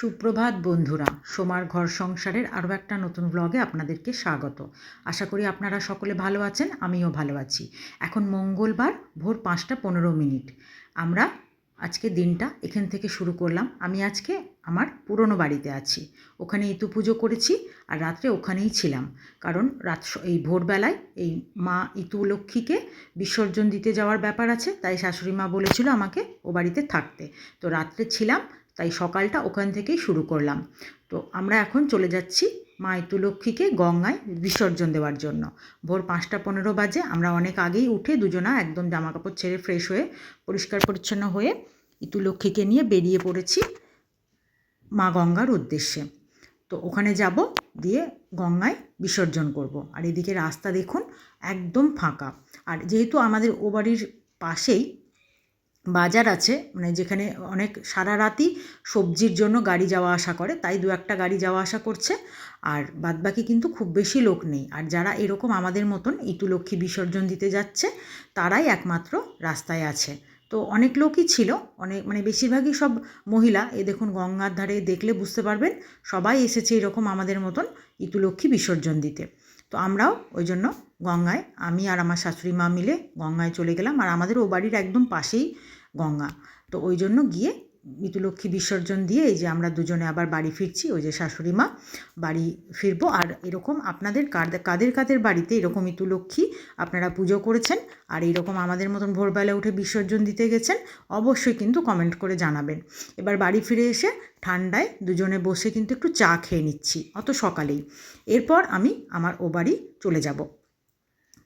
সুপ্রভাত বন্ধুরা, সোমার ঘর সংসারের আরও একটা নতুন ব্লগে আপনাদেরকে স্বাগত। আশা করি আপনারা সকলে ভালো আছেন, আমিও ভালো আছি। এখন মঙ্গলবার, ভোর পাঁচটা পনেরো মিনিট। আমরা আজকে দিনটা এখান থেকে শুরু করলাম। আমি আজকে আমার পুরনো বাড়িতে আছি। ওখানে ইতু পুজো করেছি আর রাত্রে ওখানেই ছিলাম। কারণ রাত এই ভোরবেলায় এই মা ইতু লক্ষ্মীকে বিসর্জন দিতে যাওয়ার ব্যাপার আছে, তাই শাশুড়ি মা বলেছিল আমাকে ও বাড়িতে থাকতে। তো রাত্রে ছিলাম তাই সকালটা ওখান থেকেই শুরু করলাম। তো আমরা এখন চলে যাচ্ছি মা গঙ্গায় বিসর্জন দেওয়ার জন্য। ভোর পাঁচটা পনেরো বাজে, আমরা অনেক আগেই উঠে দুজনা একদম জামা কাপড় ছেড়ে ফ্রেশ হয়ে, পরিষ্কার পরিচ্ছন্ন হয়ে ইতু লক্ষ্মীকে নিয়ে বেরিয়ে পড়েছি মা গঙ্গার উদ্দেশ্যে। তো ওখানে যাব, দিয়ে গঙ্গায় বিসর্জন করব। আর এদিকে রাস্তা দেখুন একদম ফাঁকা। আর যেহেতু আমাদের ও বাড়ির পাশেই বাজার আছে মানে যেখানে অনেক সারা রাতই সবজির জন্য গাড়ি যাওয়া আসা করে, তাই দু একটা গাড়ি যাওয়া আসা করছে। আর বাদবাকি কিন্তু খুব বেশি লোক নেই। আর যারা এরকম আমাদের মতন ইতু লক্ষ্মী বিসর্জন দিতে যাচ্ছে, তারাই একমাত্র রাস্তায় আছে। তো অনেক লোকই ছিল, অনেক মানে বেশিরভাগই সব মহিলা, এ দেখুন গঙ্গার ধারে দেখলে বুঝতে পারবেন, সবাই এসেছে এরকম আমাদের মতন ইতু লক্ষ্মী বিসর্জন দিতে। তো আমরাও ওই জন্য গঙ্গায়, আমি আর আমার শাশুড়ি মা মিলে গঙ্গায় চলে গেলাম। আর আমাদের ও বাড়ির একদম পাশেই গঙ্গা। তো ওই জন্য গিয়ে মিতুলক্ষ্মী বিসর্জন দিয়ে এই যে আমরা দুজনে আবার বাড়ি ফিরছি, ওই যে শাশুড়ি মা, বাড়ি ফিরবো। আর এরকম আপনাদের কাদের কাদের বাড়িতে এরকম মিতুলক্ষ্মী আপনারা পুজো করেছেন? আর এরকম আমাদের মতন ভোরবেলা উঠে বিসর্জন দিতে গেছেন? অবশ্যই কিন্তু কমেন্ট করে জানাবেন। এবার বাড়ি ফিরে এসে ঠান্ডায় দুজনে বসে কিন্তু একটু চা খেয়ে নিচ্ছি, অত সকালেই। এরপর আমি আমার ও বাড়ি চলে যাব।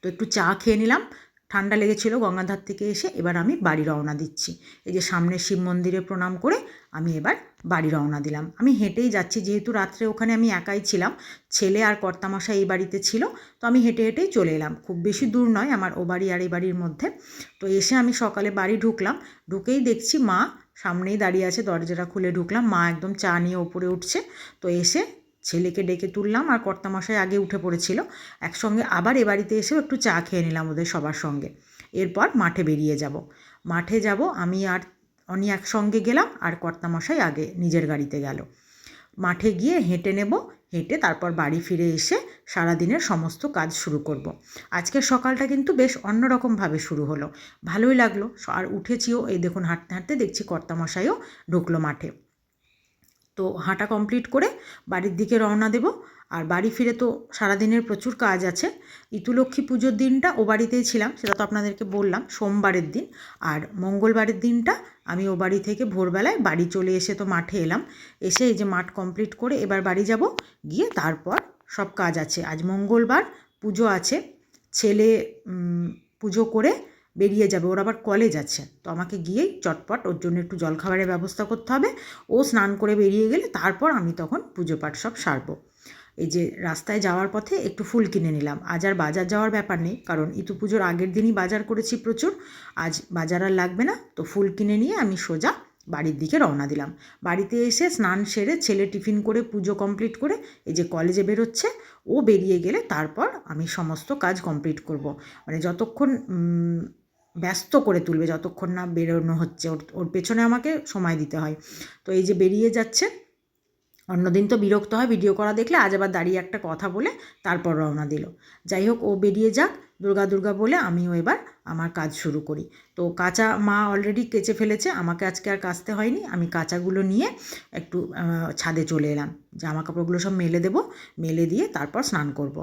তো একটু চা খেয়ে নিলাম ঠান্ডা লেগেছিল গঙ্গাধার থেকে এসে এবার আমি বাড়ি রওনা দিচ্ছি। এই যে সামনে শিব মন্দিরে প্রণাম করে আমি এবার বাড়ি রওনা দিলাম। আমি হেঁটেই যাচ্ছি, যেহেতু রাত্রে ওখানে আমি একাই ছিলাম, ছেলে আর কর্তামশা এই বাড়িতে ছিল, তো আমি হেঁটে হেঁটেই চলে এলাম। খুব বেশি দূর নয়, আমার ও বাড়ি আর এই বাড়ির মধ্যে। তো এসে আমি সকালে বাড়ি ঢুকলাম, ঢুকেই দেখছি মা সামনেই দাঁড়িয়ে আছে, দরজাটা খুলে ঢুকলাম। মা একদম চা নিয়ে ওপরে উঠছে, তো এসে ছেলেকে ডেকে তুললাম আর কর্তামশাই আগে উঠে পড়েছিল। একসঙ্গে আবার এ বাড়িতে এসেও একটু চা খেয়ে নিলাম ওদের সবার সঙ্গে। এরপর মাঠে বেরিয়ে যাব। মাঠে যাব, আমি আর অনি একসঙ্গে গেলাম আর কর্তামশাই আগে নিজের গাড়িতে গেল। মাঠে গিয়ে হেঁটে নেব, হেঁটে তারপর বাড়ি ফিরে এসে সারাদিনের সমস্ত কাজ শুরু করব। আজকের সকালটা কিন্তু বেশ অন্যরকমভাবে শুরু হলো। ভালোই লাগল। আর উঠেছিও, এই দেখুন, হাঁটতে হাঁটতে দেখছি কর্তামশাইও ঢুকলো মাঠে। তো হাঁটা কমপ্লিট করে বাড়ির দিকে রওনা দেব। আর বাড়ি ফিরে তো সারাদিনের প্রচুর কাজ আছে। ইতুলক্ষ্মী পুজোর দিনটা ও বাড়িতেই ছিলাম, সেটা তো আপনাদেরকে বললাম, সোমবারের দিন। আর মঙ্গলবারের দিনটা আমি ও বাড়ি থেকে ভোরবেলায় বাড়ি চলে এসে তো মাঠে এলাম। এসে এই যে মাঠ কমপ্লিট করে এবার বাড়ি যাব, গিয়ে তারপর সব কাজ আছে। আজ মঙ্গলবার পুজো আছে। ছেলে পুজো করে বেরিয়ে যাবে। ওর আবার কলেজ আছে। তো আমাকে গিয়েই চটপট ওর জন্য একটু জলখাবারের ব্যবস্থা করতে হবে। ও স্নান করে বেরিয়ে গেলে তারপর আমি তখন পুজো পাঠ সব সারবো। এই যে রাস্তায় যাওয়ার পথে একটু ফুল কিনে নিলাম। আজ আর বাজার যাওয়ার ব্যাপার নেই, কারণ ইতু পুজোর আগের দিনই বাজার করেছি প্রচুর। আজ বাজার আর লাগবে না, তো ফুল কিনে নিয়ে আমি সোজা বাড়ির দিকে রওনা দিলাম। বাড়িতে এসে স্নান সেরে ছেলে টিফিন করে পুজো কমপ্লিট করে এই যে কলেজে বেরোচ্ছে, ও বেরিয়ে গেলে তারপর আমি সমস্ত কাজ কমপ্লিট করব। মানে যতক্ষণ ব্যস্ত করে তুলবে যতক্ষণ না বেরোনো হচ্ছে। ওর ওর পেছনে আমাকে সময় দিতে হয়। তো এই যে বেরিয়ে যাচ্ছে, অন্যদিন তো বিরক্ত হয় ভিডিও করা দেখলে আজ আবার দাঁড়িয়ে একটা কথা বলে তারপর রওনা দিল। যাই হোক, ও বেরিয়ে যাক দুর্গা দুর্গা বলে আমিও এবার আমার কাজ শুরু করি। তো কাঁচা মা অলরেডি কেচে ফেলেছে, আমাকে আজকে আর কাচতে হয়নি। আমি কাঁচাগুলো নিয়ে একটু ছাদে চলে এলাম। জামা কাপড়গুলো সব মেলে দেবো, মেলে দিয়ে তারপর স্নান করব।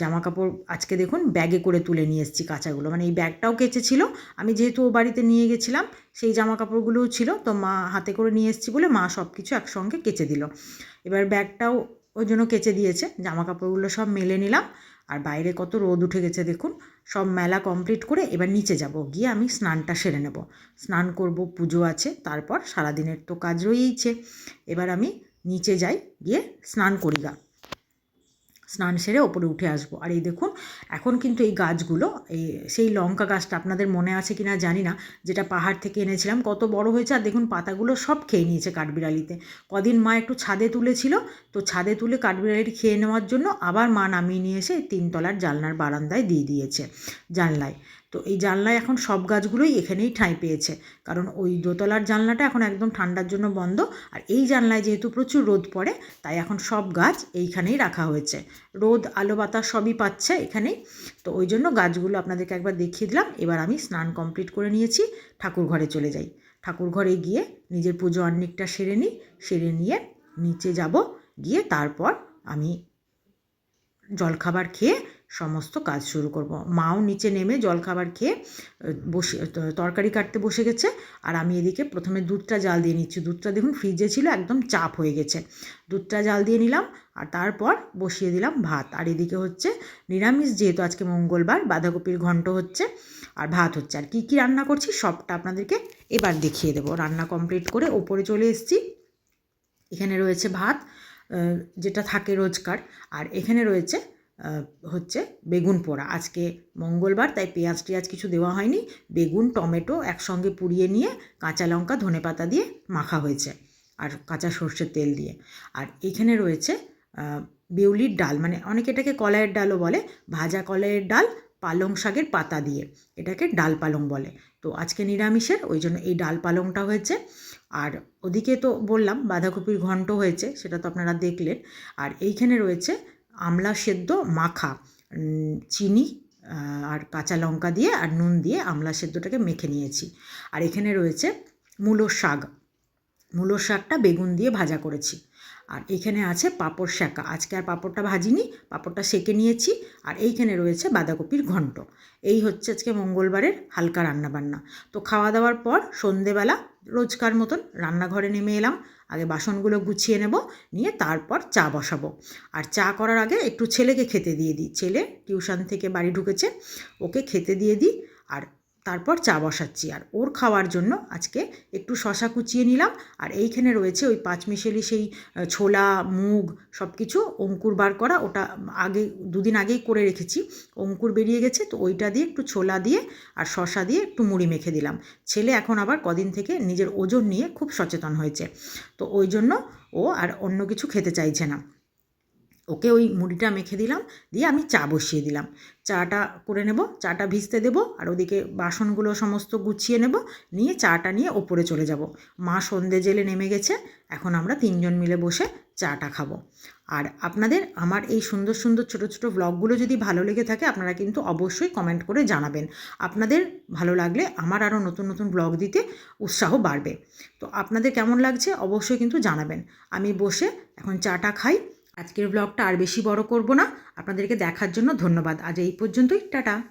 জামা কাপড় আজকে দেখুন ব্যাগে করে তুলে নিয়ে এসেছি কাঁচাগুলো। মানে এই ব্যাগটাও কেচে ছিল, আমি যেহেতু ও বাড়িতে নিয়ে গেছিলাম, সেই জামা কাপড়গুলোও ছিল, তো মা হাতে করে নিয়ে এসেছি বলে মা সব কিছু একসঙ্গে কেচে দিল। এবার ব্যাগটাও ওই জন্য কেচে দিয়েছে জামা কাপড়গুলো সব মেলে নিলাম। আর বাইরে কত রোদ উঠে গেছে দেখুন, সব মেলা কমপ্লিট করে এবার নিচে যাব, গিয়ে আমি স্নানটা সেরে নেব। স্নান করব, পুজো আছে, তারপর সারাদিনের তো কাজ রয়েইছে। এবার আমি নিচে যাই, গিয়ে স্নান করি গা। স্নান সেরে ওপরে উঠে আসব। আর এই দেখুন, এখন কিন্তু এই গাছগুলো, এই সেই লঙ্কা গাছটা আপনাদের মনে আছে কি না জানি না, যেটা পাহাড় থেকে এনেছিলাম, কত বড় হয়েছে। আর দেখুন, পাতাগুলো সব খেয়ে নিয়েছে কাঠবিড়ালিতে। কদিন মা একটু ছাদে তুলেছিল, তো ছাদে তুলে কাঠবিড়ালিটি খেয়ে নেওয়ার জন্য আবার মা নামিয়ে নিয়ে এসে তিনতলার জানলার বারান্দায় দিয়ে দিয়েছে, জানলায়। তো এই জানলায় এখন সব গাছগুলোই এখানেই ঠাঁই পেয়েছে। কারণ ওই দোতলার জানলাটা এখন একদম ঠান্ডার জন্য বন্ধ। আর এই জানলায় যেহেতু প্রচুর রোদ পড়ে, তাই এখন সব গাছ এইখানেই রাখা হয়েছে। রোদ, আলো, বাতাস সবই পাচ্ছে এখানেই। তো ওই জন্য গাছগুলো আপনাদেরকে একবার দেখিয়ে দিলাম। এবার আমি স্নান কমপ্লিট করে নিয়েছি, ঠাকুর ঘরে চলে যাই। ঠাকুর ঘরে গিয়ে নিজের পুজো অর্নিকটা সেরে নিই, সেরে নিয়ে নিচে যাব। গিয়ে তারপর আমি জলখাবার খেয়ে সমস্ত কাজ শুরু করব। মাও নিচে নেমে জলখাবার খেয়ে বসে তরকারি কাটতে বসে গেছে। আর আমি এদিকে প্রথমে দুধটা জাল দিয়ে নিচ্ছি। দুধটা দেখুন ফ্রিজে ছিল, একদম চাপ হয়ে গেছে। দুধটা জাল দিয়ে নিলাম আর তারপর বসিয়ে দিলাম ভাত। আর এদিকে হচ্ছে নিরামিষ যেহেতু আজকে মঙ্গলবার, বাঁধাকপির ঘন্ট হচ্ছে আর ভাত হচ্ছে। আর কী কী রান্না করছি সবটা আপনাদেরকে এবার দেখিয়ে দেবো। রান্না কমপ্লিট করে ওপরে চলে এসেছি। এখানে রয়েছে ভাত যেটা থাকে রোজকার। আর এখানে রয়েছে হচ্ছে বেগুন পোড়া। আজকে মঙ্গলবার, তাই পেঁয়াজ টেয়াজ কিছু দেওয়া হয়নি। বেগুন, টমেটো একসঙ্গে পুড়িয়ে নিয়ে কাঁচা লঙ্কা ধনেপাতা দিয়ে মাখা হয়েছে আর কাঁচা সর্ষের তেল দিয়ে। আর এখানে রয়েছে বিউলির ডাল। মানে অনেকে এটাকে কলাইয়ের ডালও বলে। ভাজা কলাইয়ের ডাল, পালং শাকের পাতা দিয়ে। এটাকে ডাল পালং বলে। তো আজকে নিরামিষের, ওই জন্য এই ডাল পালংটা হয়েছে। আর ওদিকে তো বললাম, বাঁধাকপির ঘন্ট হয়েছে, সেটা তো আপনারা দেখলেন। আর এইখানে রয়েছে আমলা সেদ্ধ, মাখা চিনি আর কাঁচা লঙ্কা দিয়ে আর নুন দিয়ে আমলা সেদ্ধটাকে মেখে নিয়েছি। আর এখানে রয়েছে মূলো শাক। মূলো শাকটা বেগুন দিয়ে ভাজা করেছি। আর এইখানে আছে পাঁপড় শাঁকা আজকে আর পাঁপড়টা ভাজিনি, পাঁপড়টা সেকে নিয়েছি আর এইখানে রয়েছে বাঁধাকপির ঘন্ট। এই হচ্ছে আজকে মঙ্গলবারের হালকা রান্নাবান্না। তো খাওয়া দাওয়ার পর সন্ধেবেলা রোজকার মতন রান্নাঘরে নেমে এলাম, আগে বাসনগুলো গুছিয়ে নেব, নিয়ে তারপর চা বসাবো। আর চা করার আগে একটু ছেলেকে খেতে দিয়ে দিই। ছেলে টিউশন থেকে বাড়ি ঢুকেছে, ওকে খেতে দিয়ে দিই। আর তারপর চা বসাচ্ছি। আর ওর খাওয়ার জন্য আজকে একটু শশা কুচিয়ে নিলাম। আর এইখানে রয়েছে ওই পাঁচমিশেলি সেই ছোলা, মুগ সব কিছু অঙ্কুর বার করা। ওটা আগে, দুদিন আগেই করে রেখেছি। অঙ্কুর বেরিয়ে গেছে তো ওইটা দিয়ে একটু ছোলা দিয়ে আর শশা দিয়ে একটু মুড়ি মেখে দিলাম। ছেলে এখন আবার কদিন থেকে নিজের ওজন নিয়ে খুব সচেতন হয়েছে। তো ওই জন্য ও আর অন্য কিছু খেতে চাইছে না। ওকে ওই মুড়িটা মেখে দিলাম, দিয়ে আমি চা বসিয়ে দিলাম। চাটা করে নেব, চাটা ভিজতে দেবো আর ওদিকে বাসনগুলো সমস্ত গুছিয়ে নেব, নিয়ে চাটা নিয়ে ওপরে চলে যাব। মা সন্ধে জেলে নেমে গেছে, এখন আমরা তিনজন মিলে বসে চাটা খাব। আর আপনাদের আমার এই সুন্দর সুন্দর ছোট ছোট ব্লগগুলো যদি ভালো লেগে থাকে, আপনারা কিন্তু অবশ্যই কমেন্ট করে জানাবেন। আপনাদের ভালো লাগলে আমার আরও নতুন নতুন ব্লগ দিতে উৎসাহ বাড়বে। তো আপনাদের কেমন লাগছে অবশ্যই কিন্তু জানাবেন। আমি বসে এখন চাটা খাই। আজকের ব্লগটা আর বেশি বড় করব না। আপনাদেরকে দেখার জন্য ধন্যবাদ। আজ এই পর্যন্তই। টাটা।